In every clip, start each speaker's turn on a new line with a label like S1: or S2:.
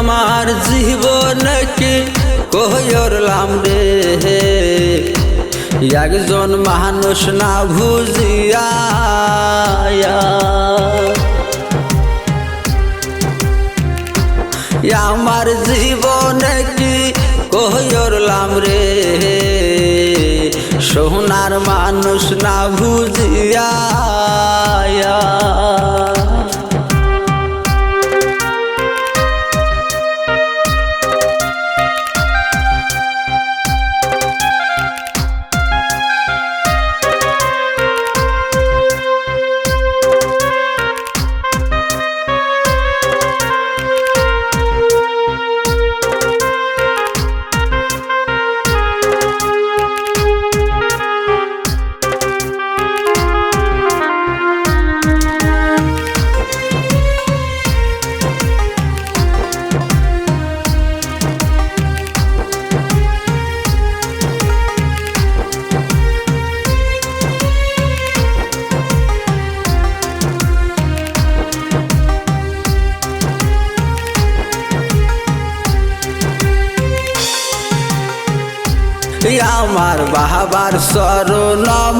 S1: আমার জীবনকে কহরলাম রে একজন মানুষ না ভুজিয়া আমার জীবনে কি কহরলাম রে সোনার মানুষ না ভুজিয়া আমার বাহাবার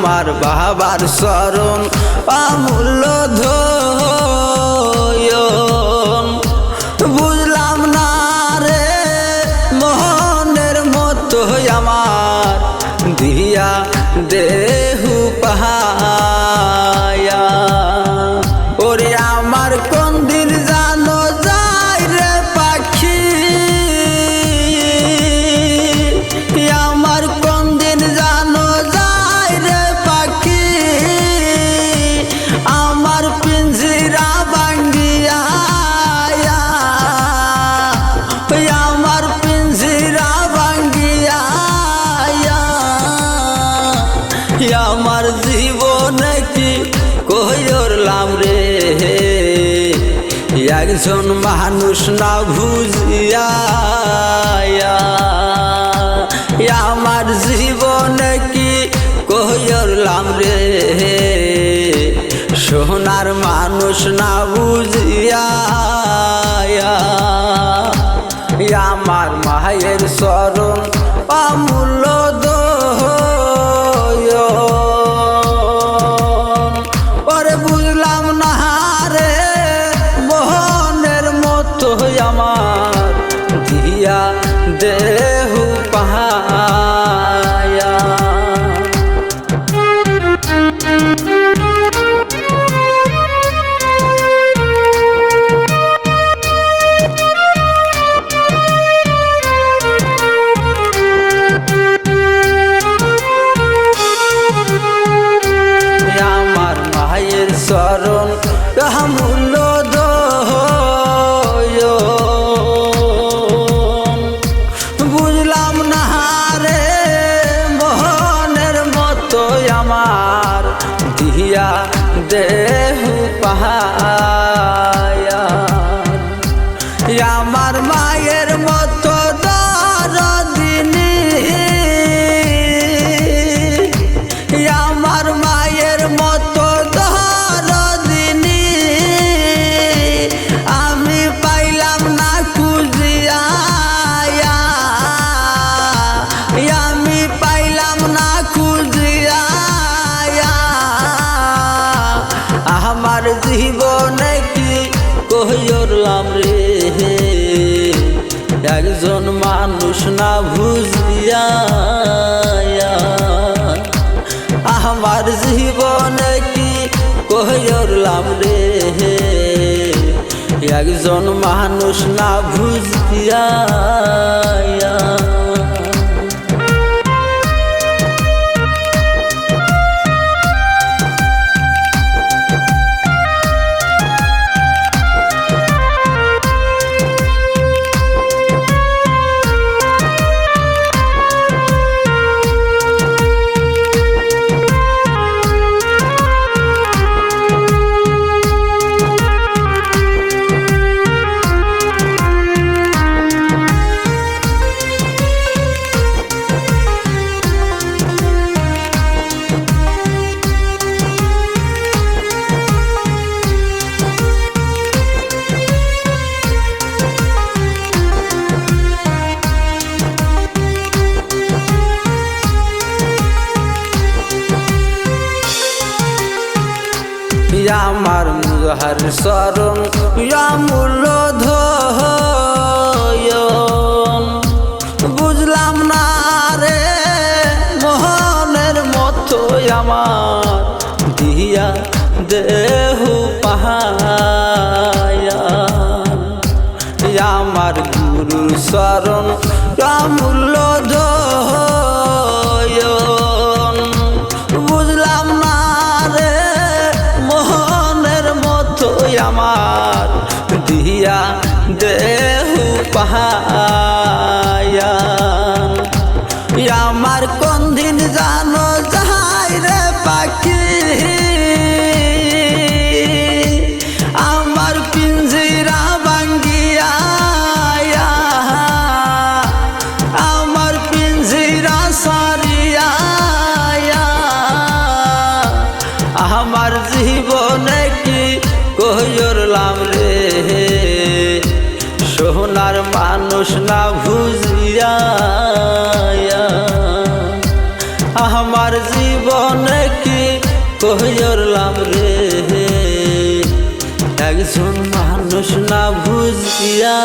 S1: আমার বাবার স্মরণ অমূল্য ধয়ন একজন মানুষ না ভুজিয়া আমার জীবনে কি কইরলাম রে? সোনার মানুষ না বুঝিয়া আমার মায়ের স্মরণ অমূল্য স্মরণ মূল্য বুঝলাম না রে মোহনের মতো আমার দিয়া দেহ পাহায়া আমার জীবনে কি কহিরলাম রে? একজন মানুষ না বুঝিয়া আমার জীবনে কি কহিরলাম রে? একজন মানুষ না বুঝিয়া যাহার স্মরণ আমূল্য ধয়ন বুঝলাম না রে, মোহনের মতো আমার দিয়া দেহু পাহায়া আমার গুরুর স্মরণ আমূল্য না ভুজিয়া আমার জীবনে কি কইরলাম রে? একজন মানুষ না বুঝিয়া